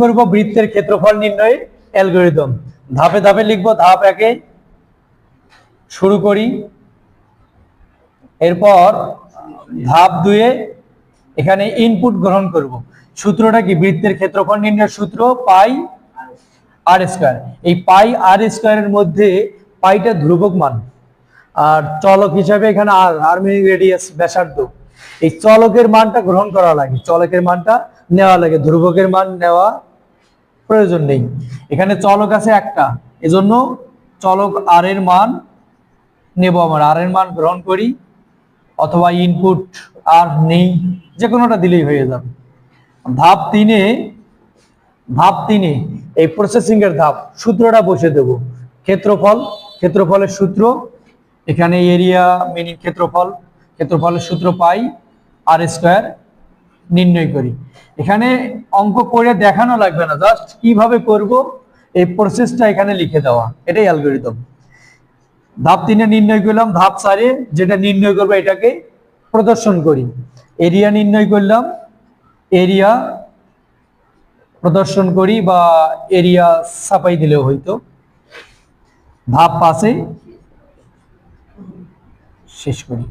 করব বৃত্তের ক্ষেত্রফল নির্ণয়ে অ্যালগোরিদম। ধাপে ধাপে লিখব, ধাপ একে শুরু করি। এরপর ধাপ দুয়ে এখানে ইনপুট গ্রহণ করব। সূত্রটা কি? বৃত্তের ক্ষেত্রফল নির্ণয়ের সূত্র পাই আর স্কোয়ার এই পাই আর স্কোয়ারের মধ্যে পাইটা ধ্রুবক মান। আর চলক হিসাবে এখানে আর আর্মিং রেডিয়াস ব্যাসার্ধ। এই চলকের মানটা গ্রহণ করা লাগে। চলকের মানটা নেওয়া লাগে। ধ্রুবকের মান নেওয়া প্রয়োজন নেই। এখানে চলক আছে একটা। এজন্য চলক আর এর মান নেব আমরা। আর এর মান গ্রহণ করি, অথবা ইনপুট আর নেই যে কোনোটা দিলেই হয়ে যাবে। ধাপ তিনে ধাপ তিনে, এই প্রসেসিং এর ধাপ, সূত্রটা বসে দেব। ক্ষেত্রফল, ক্ষেত্রফলের সূত্র, এখানে এরিয়া মিনি ক্ষেত্রফল, ক্ষেত্রফলের সূত্র পাই আর স্কোয়ার নির্ণয় করি। এখানে অঙ্ক করে দেখানো লাগবে না জাস্ট কীভাবে করব, এই প্রসেসটা এখানে লিখে দেওয়া। এটাই অ্যালগোরিদম ধাপ তিনে নির্ণয় করলাম, ধাপ চারে যেটা নির্ণয় করব এটাকে প্রদর্শন করি। এরিয়া নির্ণয় করলাম এরিয়া প্রদর্শন করি বা এরিয়া ছাপাই দিলেও হইতো ধাপ পাশে শেষ করি।